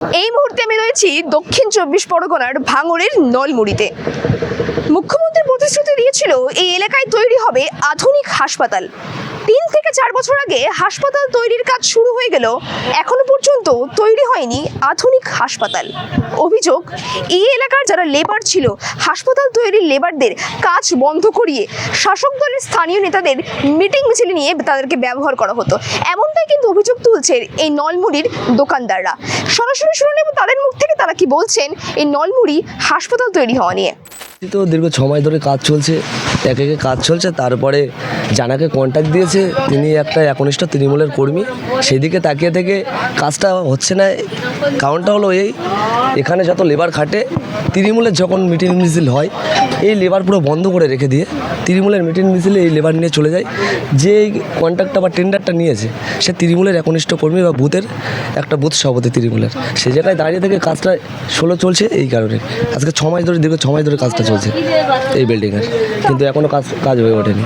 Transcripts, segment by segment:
এই মুহূর্তে আমি রয়েছি দক্ষিণ চব্বিশ পরগনার ভাঙড়ের নলমুড়িতে। মুখ্যমন্ত্রী প্রতিশ্রুতি দিয়েছিল, এই এলাকায় তৈরি হবে আধুনিক হাসপাতাল। থেকে চার বছর আগে হাসপাতাল তৈরির কাজ শুরু হয়ে গেল এখনও পর্যন্ত তৈরি হয়নি আধুনিক হাসপাতাল। অভিযোগ, এই এলাকার যারা লেবার ছিল, হাসপাতাল তৈরির লেবারদের কাজ বন্ধ করিয়ে শাসক দলের স্থানীয় নেতাদের মিটিং মিছিল নিয়ে তাদেরকে ব্যবহার করা হতো। এমনটাই কিন্তু অভিযোগ তুলছে এই নলমুড়ির দোকানদাররা। সরাসরি শুনে নেব তাদের মুখ থেকে তারা কি বলছেন, এই নলমুড়ি হাসপাতাল তৈরি হওয়া নিয়ে। তো দীর্ঘ ছ মাস ধরে কাজ চলছে, এক একে কাজ চলছে, তারপরে জানাকে কন্ট্যাক্ট দিয়েছে, তিনি একটা একনিষ্ঠ তৃণমূলের কর্মী, সেদিকে তাকিয়ে থেকে কাজটা হচ্ছে না, কারণটা হলো এই, এখানে যত লেবার খাটে, তৃণমূলের যখন মিটিং মিছিল হয়, এই লেবার পুরো বন্ধ করে রেখে দিয়ে, তৃণমূলের মিটিং মিছিলে এই লেবার নিয়ে চলে যায়, যে এই কন্ট্রাক্টটা বা টেন্ডারটা নিয়েছে, সে তৃণমূলের একনিষ্ঠ কর্মী বা বুথের একটা বুথ সভাপতি তৃণমূলের সেই জায়গায় দাঁড়িয়ে থেকে কাজটা ষোলো চলছে এই কারণে, আজকে ছ মাস ধরে, দীর্ঘ ছ মাস ধরে কাজটা চলছে এই বিল্ডিংয়ের কিন্তু এখনও কাজ কাজ হয়ে ওঠেনি।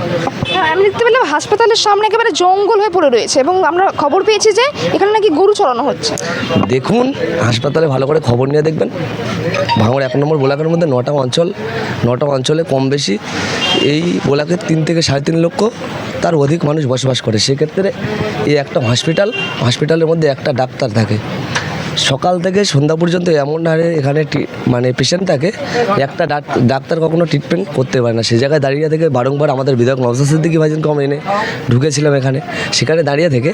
হ্যাঁ আমি দেখতে পেলাম হাসপাতালের সামনে একেবারে জঙ্গল হয়ে পড়ে রয়েছে এবং আমরা খবর পেয়েছি যে এখানে নাকি গরু চড়ানো হচ্ছে। দেখুন হাসপাতালে ভালো করে খবর নিয়ে দেখবেন। ভাঙড় এক নম্বর বোলাকের মধ্যে নটা অঞ্চল নটা অঞ্চলে কম বেশি। এই বোলাকের তিন থেকে সাড়ে তিন লক্ষ তার অধিক মানুষ বসবাস করে। সেক্ষেত্রে এই একটা হসপিটাল হসপিটালের মধ্যে একটা ডাক্তার থাকে। সকাল থেকে সন্ধ্যা পর্যন্ত এমন হারে এখানে মানে পেশেন্ট থাকে একটা ডাক- ডাক্তার কখনো ট্রিটমেন্ট করতে পারে না। সেই জায়গায় দাঁড়িয়ে থেকে বারংবার আমাদের বিধায়ক নবসাদ সিদ্দিকি ভাইজান কম এনে ঢুকেছিলাম এখানে। সেখানে দাঁড়িয়ে থেকে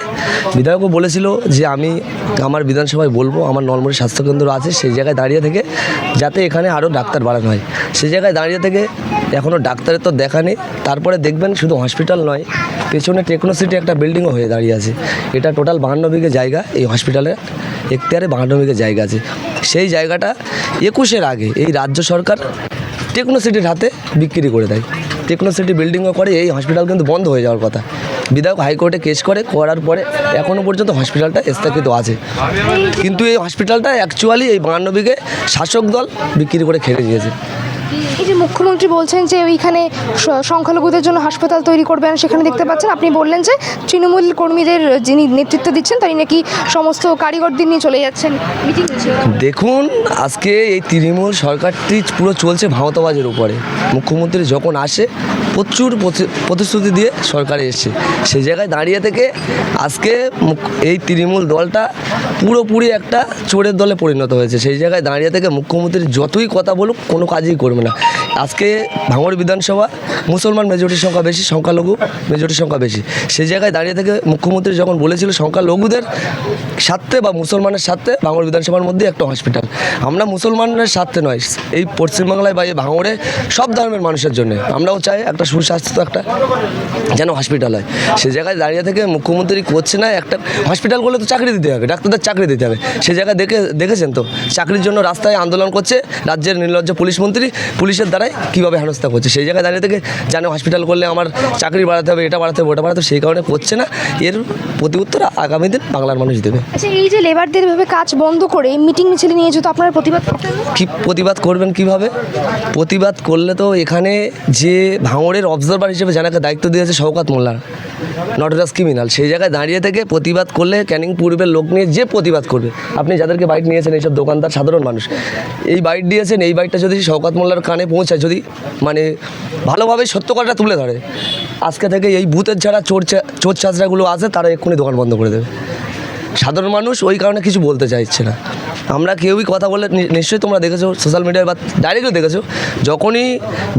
বিধায়কও বলেছিল যে আমি আমার বিধানসভায় বলব, আমার নলমুড়ি স্বাস্থ্যকেন্দ্র আছে, সেই জায়গায় দাঁড়িয়ে থেকে যাতে এখানে আরও ডাক্তার বাড়ানো হয়। সেই জায়গায় দাঁড়িয়ে থেকে এখনও ডাক্তারের তো দেখা নেই। তারপরে দেখবেন শুধু হসপিটাল নয়, পেছনে টেকনো সিটি একটা বিল্ডিংও হয়ে দাঁড়িয়ে আছে। এটা টোটাল বাহান্ন বিঘে জায়গা এই হসপিটালে এখতিয়ারে বাহান্ন জায়গা আছে। সেই জায়গাটা একুশের আগে এই রাজ্য সরকার টেকনো সিটির হাতে বিক্রি করে দেয়। টেকনো সিটি বিল্ডিংও করে, এই হসপিটাল কিন্তু বন্ধ হয়ে যাওয়ার কথা। বিধায়ক হাইকোর্টে কেস করে, করার পরে এখনও পর্যন্ত হসপিটালটা স্থাপিত আছে। কিন্তু এই হসপিটালটা অ্যাকচুয়ালি এই বাহান্ন বিঘে শাসক দল বিক্রি করে খেলে দিয়েছে। এই যে মুখ্যমন্ত্রী বলছেন যে ওইখানে সংখ্যালঘুদের জন্য হাসপাতাল তৈরি করবেন, সেখানে দেখতে পাচ্ছেন, আপনি বললেন যে তৃণমূল কর্মীদের যিনি নেতৃত্ব দিচ্ছেন, তাই নাকি সমস্ত কারিগরদের নিয়ে চলে যাচ্ছেন? মিটিং দেখুন, আজকে এই তৃণমূল সরকারটি পুরো চলছে ভাঁওতাবাজের উপরে। মুখ্যমন্ত্রী যখন আসে, প্রচুর প্রতি- প্রতিশ্রুতি দিয়ে সরকারে এসছে। সেই জায়গায় দাঁড়িয়ে থেকে আজকে এই তৃণমূল দলটা পুরোপুরি একটা চোরের দলে পরিণত হয়েছে। সেই জায়গায় দাঁড়িয়ে থেকে মুখ্যমন্ত্রী যতই কথা বলুক, কোনো কাজই করবে না। আজকে ভাঙড় বিধানসভা মুসলমান মেজরিটির সংখ্যা বেশি, সংখ্যালঘু মেজরিটির সংখ্যা বেশি। সেই জায়গায় দাঁড়িয়ে থেকে মুখ্যমন্ত্রী যখন বলেছিল সংখ্যালঘুদের স্বার্থে বা মুসলমানের স্বার্থে ভাঙড় বিধানসভার মধ্যে একটা হসপিটাল আমরা মুসলমানের স্বার্থে নয়, এই পশ্চিমবাংলায় বা এই ভাঙড়ে সব ধর্মের মানুষের জন্য। আমরাও চাই একটা সুস্বাস্থ্য একটা যেন হসপিটাল হয়। সে জায়গায় দাঁড়িয়ে থেকে মুখ্যমন্ত্রী করছে না একটা হসপিটাল করলে তো চাকরি দিতে হবে, ডাক্তারদের চাকরি দিতে হবে। সে জায়গায় দেখে, দেখেছেন তো? চাকরির জন্য রাস্তায় আন্দোলন করছে রাজ্যের নির্লজ্জ পুলিশ মন্ত্রী পুলিশের দ্বারাই কীভাবে হেনস্থা করছে? সেই জায়গায় দাঁড়িয়ে থেকে জানে হসপিটাল করলে আমার চাকরি বাড়াতে হবে এটা বাড়াতে হবে ওটা বাড়াতে হবে সেই কারণে করছে না। এর প্রতি উত্তর আগামী দিন বাংলার মানুষ দেবে। আচ্ছা এই যে লেবারদের এভাবে কাজ বন্ধ করে মিটিং মিছিল নিয়ে যেহেতু আপনারা প্রতিবাদ কি প্রতিবাদ করবেন কীভাবে? প্রতিবাদ করলে তো এখানে যে ভাঙড়ের অবজারভার হিসেবে জানাকে দায়িত্ব দিয়েছে শওকাত মোল্লা নটরাজ ক্রিমিনাল সেই জায়গায় দাঁড়িয়ে থেকে প্রতিবাদ করলে ক্যানিং পূর্বের লোক নিয়ে যে প্রতিবাদ করবে আপনি যাদেরকে বাইক নিয়েছেন এইসব দোকানদার সাধারণ মানুষ এই বাইক দিয়েছেন এই বাইকটা যদি শওকাত মোল্লার কানে পৌঁছায় যদি মানে ভালোভাবে সত্য কথাটা তুলে ধরে। আজকে থেকে এই ভূতের যারা চোর চোর চাচরাগুলো আছে, তারা এক্ষুনি দোকান বন্ধ করে দেবে। সাধারণ মানুষ ওই কারণে কিছু বলতে চাইছে না। আমরা কেউই কথা বলে নিশ্চয়ই তোমরা দেখেছ সোশ্যাল মিডিয়ায় বা ডাইরেক্টও দেখেছ, যখনই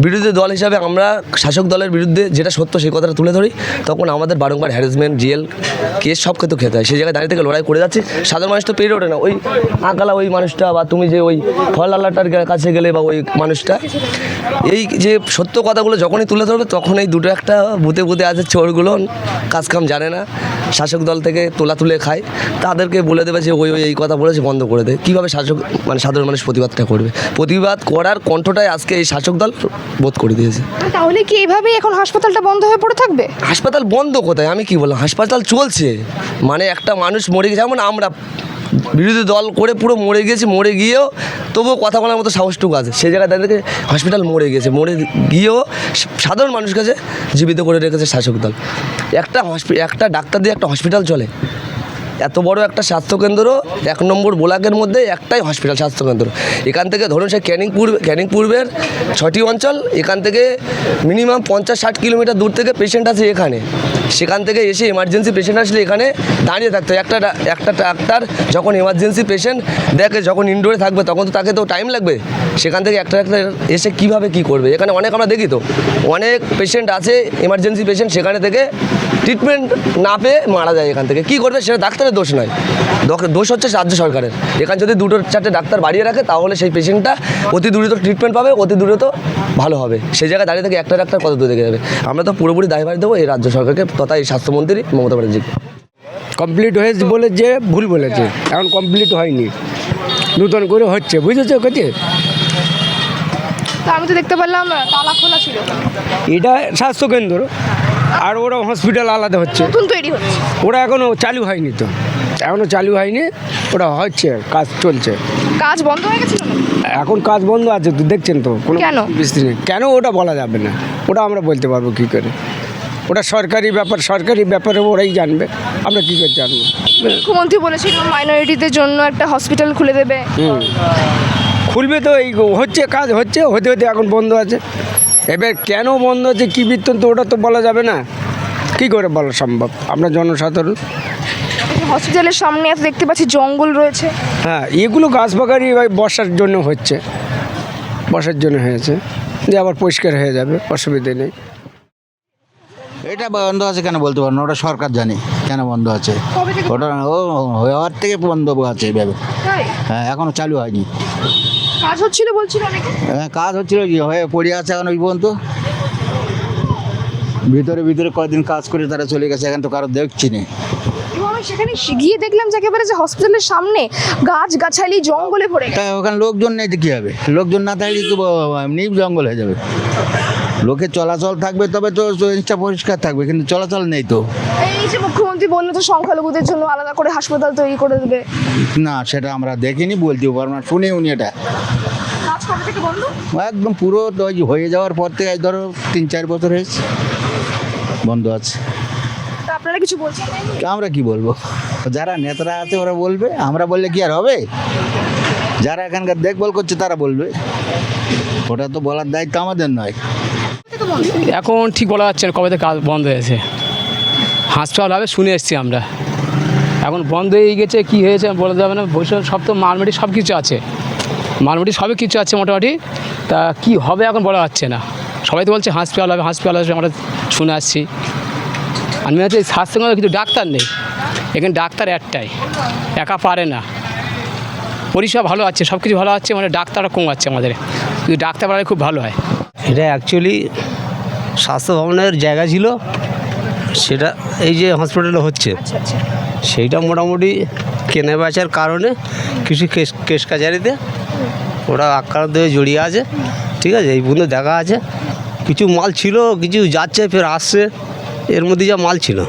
বিরোধী দল হিসাবে আমরা শাসক দলের বিরুদ্ধে যেটা সত্য সেই কথাটা তুলে ধরি, তখন আমাদের বারংবার হ্যারাসমেন্ট জেল কেস সব ক্ষেত্রে খেতে হয়। সেই জায়গায় দাঁড়িয়ে থেকে লড়াই করে যাচ্ছে। সাধারণ মানুষ তো পেরে ওঠে না। ওই আঁকালা ওই মানুষটা বা তুমি যে ওই ফলালাটার কাছে গেলে বা ওই মানুষটা, এই যে সত্য কথাগুলো যখনই তুলে ধরবে, তখন এই দুটো একটা বুতে বুতে আছে চোরগুলো, কাজকাম জানে না। শাসক দল থেকে তোলা তুলে খায়। তাদেরকে বলে দেবে যে ওই ওই এই কথা বলেছে বন্ধ করে দে। কীভাবে শাসক মানে সাধারণ মানুষ প্রতিবাদটা করবে? প্রতিবাদ করার কণ্ঠটাই আজকে এই শাসক দল বোধ করে দিয়েছে। তাহলে কি এইভাবেই এখন হাসপাতালটা বন্ধ হয়ে পড়ে থাকবে? হাসপাতাল বন্ধ কোথায়? আমি কি বললাম? হাসপাতাল চলছে। মানে একটা মানুষ মরে গেছে। যেমন আমরা বিরোধী দল করে পুরো মরে গিয়েছে মরে গিয়েও তবুও কথা বলার মতো সাহসটুকু আছে। সেই জায়গায় তাদেরকে হসপিটাল মরে গেছে মরে গিয়েও সাধারণ মানুষ কাছে জীবিত করে রেখেছে শাসক দল। একটা হসপি একটা ডাক্তার দিয়ে একটা হসপিটাল চলে। এত বড় একটা স্বাস্থ্যকেন্দ্র এক নম্বর বোলাকের মধ্যে একটাই হসপিটাল স্বাস্থ্যকেন্দ্র। এখান থেকে ধরুন সে ক্যানিং পূর্ব, ক্যানিং পূর্বের ছটি অঞ্চল, এখান থেকে মিনিমাম পঞ্চাশ ষাট কিলোমিটার দূর থেকে পেশেন্ট আছে এখানে। সেখান থেকে এসে এমার্জেন্সি পেশেন্ট আসলে এখানে দাঁড়িয়ে থাকতে। একটা একটা ডাক্তার যখন এমার্জেন্সি পেশেন্ট দেখে, যখন ইনডোরে থাকবে, তখন তো তাকে তো টাইম লাগবে। সেখান থেকে একটা ডাক্তার এসে কীভাবে কি করবে? এখানে অনেক আমরা দেখি তো। অনেক পেশেন্ট আছে এমার্জেন্সি পেশেন্ট সেখানে থেকে ট্রিটমেন্ট না পেয়ে মারা যায় এখান থেকে। কি করবে সেটা ডাক্তারের দোষ নয়। দোষ- দোষ হচ্ছে রাজ্য সরকারের। এখানে যদি দুটো চারটে ডাক্তার বাড়িয়ে রাখে, তাহলে সেই পেশেন্টটা অতি দ্রুত ট্রিটমেন্ট পাবে, অতি দ্রুত ভালো হবে। সেই জায়গায় দাঁড়িয়ে থেকে একটা ডাক্তার কত দূরে থেকে যাবে? আমরা তো পুরোপুরি দায়ভার দেবো এই রাজ্য সরকারকে তথা এই স্বাস্থ্যমন্ত্রী মমতা ব্যানার্জিকে কমপ্লিট হয়েছে বলে যে ভুল বলেছে। এখন কমপ্লিট হয়নি। নূতন করে হচ্ছে। বুঝেছ কাছে আমি তো দেখতে পারলাম তালা খোলা ছিল। এটা স্বাস্থ্যকেন্দ্র। আর ওরা হসপিটাল আলাদা হচ্ছে। নতুন তৈরি হচ্ছে। ওরা এখনও চালু হয়নি তো। এখনও চালু হয়নি। ওটা হচ্ছে কাজ চলছে। কাজ বন্ধ হয়ে গেছিল এখন কাজ বন্ধ আছে তো দেখছেন তো? কোনো কেন? কেন ওটা বলা যাবে না? ওটা আমরা বলতে পারব কী করে? ওটা সরকারি ব্যাপার সরকারি ব্যাপারে ওরাই জানবে। আমরা কী করে জানব? মুখ্যমন্ত্রী বলেছিল মাইনরিটিদের জন্য একটা হসপিটাল খুলে দেবে। হুম। খুলবে তো এই হচ্ছে কাজ হচ্ছে হতে হতে এখন বন্ধ আছে। এবার কেন বন্ধ আছে কী বৃত্তান্ত ওটা তো বলা যাবে না। কী করে বলা সম্ভব? আমরা জনসাধারণ। হসপিটালের সামনে এত দেখতে পাচ্ছি জঙ্গল রয়েছে। হ্যাঁ এগুলো গাছ বাগারি বর্ষার জন্য হচ্ছে। বসার জন্য হয়েছে। যে আবার পরিষ্কার হয়ে যাবে অসুবিধে নেই। এটা বন্ধ আছে কেন বলতে পারব না ওটা সরকার জানে কেন বন্ধ আছে। ওটা ও হওয়ার থেকে বন্ধ আছে এভাবে। হ্যাঁ এখনও চালু হয়নি। কাজ হচ্ছিল বলছিল অনেকে? হ্যাঁ, কাজ হচ্ছিল কি হয়ে পড়ে আছে এখন ওই পর্যন্ত। ভিতরে ভিতরে কয়েকদিন কাজ করে তারা চলে গেছে এখন তো কারও দেখছি না। সেখানে গিয়ে দেখলাম যে একেবারে যে হসপিটালের সামনে গাছ গাছালি জঙ্গলে ভরে গেছে। ওখানে লোকজন নেই কী হবে? লোকজন না থাকলে তো এমনি জঙ্গল হয়ে যাবে। লোকের চলাচল থাকবে তবে তো জিনিসটা পরিষ্কার থাকবে কিন্তু চলাচল নেই তো। এই যে মুখ্যমন্ত্রী বলল তো সংখ্যালঘুদের জন্য আলাদা করে হাসপাতাল তৈরি করে দেবে। না সেটা আমরা দেখিনি বলতেও পারব না শুনি উনি এটা। একদম পুরো হয়ে যাওয়ার পর থেকে ধরো তিন চার বছর হয়েছে বন্ধ আছে। তা আপনারা কিছু বলছেন? আমরা কি বলব? যারা নেতারা আছে ওরা বলবে আমরা বললে কি আর হবে? যারা এখানকার দেখভাল করছে তারা বলবে। ওটা তো বলার দায়িত্ব আমাদের নয়। এখন ঠিক বলা যাচ্ছে না কবে থেকে কাজ বন্ধ হয়েছে। হাসপাতাল হবে, শুনে এসছি আমরা। এখন বন্ধ হয়ে গেছে, কি হয়েছে বলা যাবে না। বসে সব তো মালমেটি সব কিছু আছে। মালমেটি সবই কিছু আছে মোটামুটি। তা কি হবে এখন বলা যাচ্ছে না। সবাই তো বলছে হাসপাতাল হবে হাসপাতাল হবে, আমরা শুনে আসছি। আমি হচ্ছে স্বাস্থ্যকেন্দ্রে কিছু ডাক্তার নেই। এখানে ডাক্তার একটাই, একা পারে না। পরিষেবা ভালো আছে সব কিছু ভালো আছে মানে ডাক্তাররা কম আছে আমাদের। কিন্তু ডাক্তার পাড়ায় খুব ভালো হয়। এটা অ্যাকচুয়ালি স্বাস্থ্য ভবনের জায়গা ছিল সেটা এই যে হসপিটালে হচ্ছে। আচ্ছা আচ্ছা। সেইটা মোটামুটি কেনা বেচার কারণে কিছু কেস কেস কাছারিতে ওরা আক্রান্ত হয়ে জড়িয়ে আছে। ঠিক আছে এই পর্যন্ত দেখা আছে। কিছু মাল ছিল কিছু যাচ্ছে ফের আসছে। এর মধ্যে যা মাল ছিল।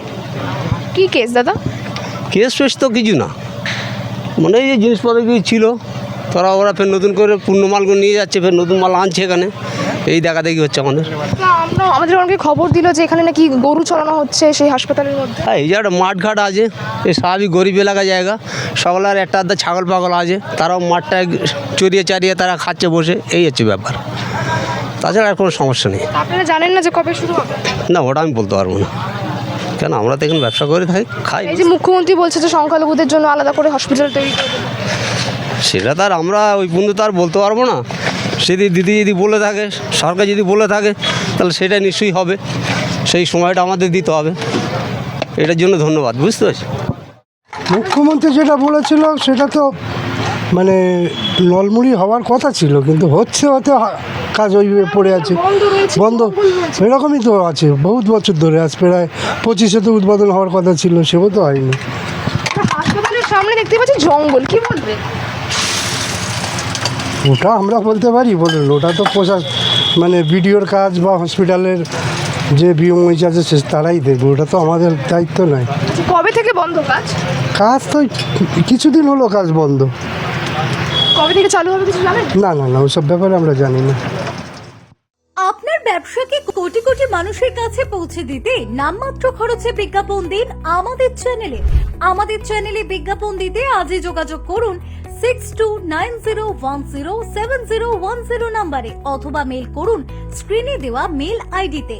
কি কেস দাদা? কেস ফেস তো কিছু না। মানে এই যে জিনিসপত্র কিছু ছিল তারা ওরা ফের নতুন করে পূর্ণ মালগুলো নিয়ে যাচ্ছে ফের নতুন মাল আনছে এখানে। এই দেখা দেখি হচ্ছে আমাদের। আমরা আমাদের অনেকে খবর দিল যে এখানে নাকি গরু চড়ানো হচ্ছে সেই হাসপাতালের মধ্যে। হ্যাঁ এই যে একটা মাঠঘাট আছে এই স্বাভাবিক গরিব এলাকা জায়গা। সকলের একটা আধা ছাগল পাগল আছে তারাও মাঠটা চড়িয়ে চারিয়ে তারা খাচ্ছে বসে এই হচ্ছে ব্যাপার। তাছাড়া আর কোনো সমস্যা নেই। আপনারা জানেন না যে কবে শুরু হবে? না ওটা আমি বলতে পারব না। কেন আমরা তো এখানে ব্যবসা করে থাকি খাই। এই যে মুখ্যমন্ত্রী বলছে যে সংখ্যালঘুদের জন্য আলাদা করে হসপিটাল তৈরি সেটা তো আর আমরা ওই বন্ধু তো আর বলতে পারব না। সেদি দিদি যদি বলে থাকে সরকার যদি বলে থাকে তাহলে সেটা নিশ্চয়ই হবে। সেই সময়টা আমাদের দিতে হবে। এটার জন্য ধন্যবাদ বুঝতে পারছি? মুখ্যমন্ত্রী যেটা বলেছিল সেটা তো মানে নলমুড়ি হওয়ার কথা ছিল কিন্তু হচ্ছে হতে কাজ ওইভাবে পড়ে আছে। বন্ধ। এরকমই তো আছে। বহুত বছর ধরে আজ প্রায় পঁচিশে তো উদ্বোধন হওয়ার কথা ছিল সেও তো হয়নি। হাসপাতালের সামনে দেখতে পাচ্ছি জঙ্গল কি বলবে? ওটা আমরা বলতে পারি বলুন। ওটা তো প্রশাস মানে বিডিওর কাজ বা হসপিটালের যে বিএমওইচ আছে সে তারাই দেখবে। ওটা তো আমাদের দায়িত্ব নয়। আচ্ছা, কবে থেকে বন্ধ কাজ? কাজ তো কিছুদিন হলো কাজ বন্ধ। কবে থেকে চালু হবে কিছু জানেন? না না না ওসব ব্যাপারে আমরা জানি না। আপনার ব্যবসাকে কোটি কোটি মানুষের কাছে পৌঁছে দিতে নামমাত্র খরচে বিজ্ঞাপন দিন আমাদের চ্যানেলে। আমাদের চ্যানেলে বিজ্ঞাপন দিতে আজই যোগাযোগ করুন six two nine zero one zero seven zero one zero নাম্বারে অথবা মেল করুন স্ক্রিনে দেওয়া মেল আইডিতে